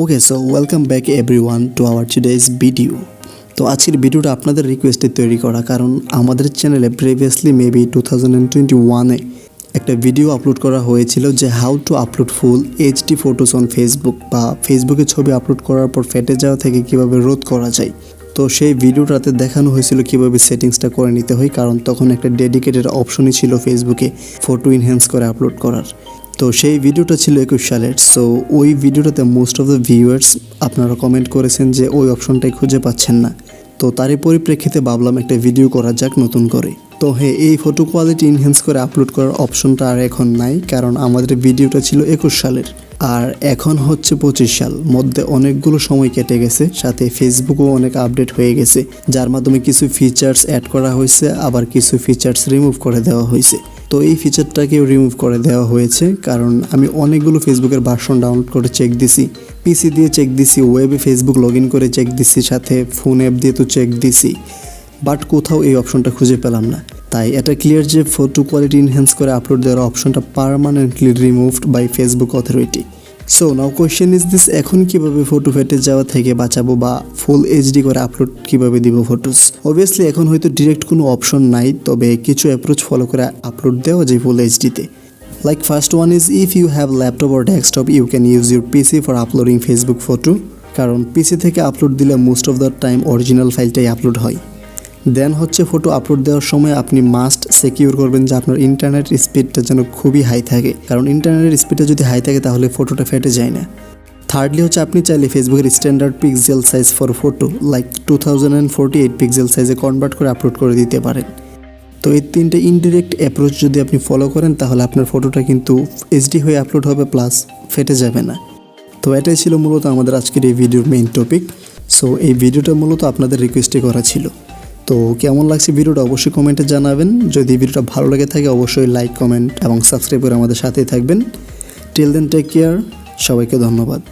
Okay so welcome back everyone to our today's video তো আজকের ভিডিওটা আপনাদের রিকোয়েস্টে তৈরি করা, কারণ আমাদের চ্যানেলে previously maybe two thousand twenty ওয়ানে একটা ভিডিও আপলোড করা হয়েছিল যে how to upload full HD photos on Facebook বা ফেসবুকে ছবি আপলোড করার পর ফেটে যাওয়া থেকে কীভাবে রোধ করা যায়। তো সেই ভিডিওটাতে দেখানো হয়েছিল কীভাবে সেটিংসটা করে নিতে হয়, কারণ তখন একটা ডেডিকেটেড অপশনই ছিল ফেসবুকে ফটো ইনহ্যান্স করে আপলোড করার। তো সেই ভিডিওটা ছিল একুশ সালের। সো ওই ভিডিওটাতে মোস্ট অফ দ্য ভিউয়ার্স আপনারা কমেন্ট করেছেন যে ওই অপশনটাই খুঁজে পাচ্ছেন না। তো তারই পরিপ্রেক্ষিতে ভাবলাম একটা ভিডিও করা যাক নতুন করে। তো হ্যাঁ এই ফটো কোয়ালিটি ইনহ্যান্স করে আপলোড করার অপশনটা আর এখন নাই, কারণ আমাদের ভিডিওটা ছিল একুশ সালের। আর এখন হচ্ছে পঁচিশ সাল, মধ্যে অনেকগুলো সময় কেটে গেছে, সাথে ফেসবুকও অনেক আপডেট হয়ে গেছে, যার মাধ্যমে কিছু ফিচার্স অ্যাড করা হয়েছে, আবার কিছু ফিচার্স রিমুভ করে দেওয়া হয়েছে। তো এই ফিচারটাকেও রিমুভ করে দেওয়া হয়েছে, কারণ আমি অনেকগুলো ফেসবুকের ভার্সন ডাউনলোড করে চেক দিছি। পিসি দিয়ে চেক দিছি ওয়েবে ফেসবুক লগ করে চেক দিছি, সাথে ফোন অ্যাপ দিয়ে তো চেক দিছি। বাট কোথাও এই অপশনটা খুঁজে পেলাম না। তাই এটা ক্লিয়ার যে ফটো কোয়ালিটি এনহ্যান্স করে আপলোড দেওয়ার অপশনটা permanently removed by Facebook authority so now question is this এখন কীভাবে ফটো ফেটে যাওয়া থেকে বাঁচাবো বা ফুল এইচডি করে আপলোড কীভাবে দিব ফটোস অবভিয়াসলি এখন হয়তো ডিরেক্ট কোনো অপশন নাই, তবে কিছু অ্যাপ্রোচ ফলো করে আপলোড দেওয়া যায় ফুল এইচডিতে Like, first one is, if you have laptop or desktop, you can use your PC for uploading Facebook photo, কারণ পিসি থেকে আপলোড দিলে most of the time original ফাইলটাই upload হয়। দেন হচ্ছে photo upload দেওয়ার সময় আপনি মাস্ট সিকিউর করবেন যে আপনার ইন্টারনেট স্পিডটা যেন খুবই হাই থাকে। কারণ ইন্টারনেটের স্পিডটা যদি হাই থাকে তাহলে ফটোটা ফেটে যায় না। থার্ডলি হচ্ছে আপনি চাইলে ফেসবুকের standard pixel size for photo like two thousand and forty eight pixel সাইজে কনভার্ট করে আপলোড করে দিতে পারেন। তো এই তিনটে ইনডিরেক্ট অ্যাপ্রোচ যদি আপনি ফলো করেন, তাহলে আপনার ফটোটা কিন্তু এইচডি হয়ে আপলোড হবে প্লাস ফেটে যাবে না। তো এটাই ছিল মূলত আমাদের আজকের এই ভিডিওর মেইন টপিক সো এই ভিডিওটা মূলত আপনাদের রিকোয়েস্টে করা ছিল। তো কেমন লাগছে ভিডিওটা অবশ্যই কমেন্টে জানাবেন। যদি ভিডিওটা ভালো লেগে থাকে অবশ্যই লাইক, কমেন্ট এবং সাবস্ক্রাইব করে আমাদের সাথেই থাকবেন। টিল দেন টেক কেয়ার সবাইকে ধন্যবাদ।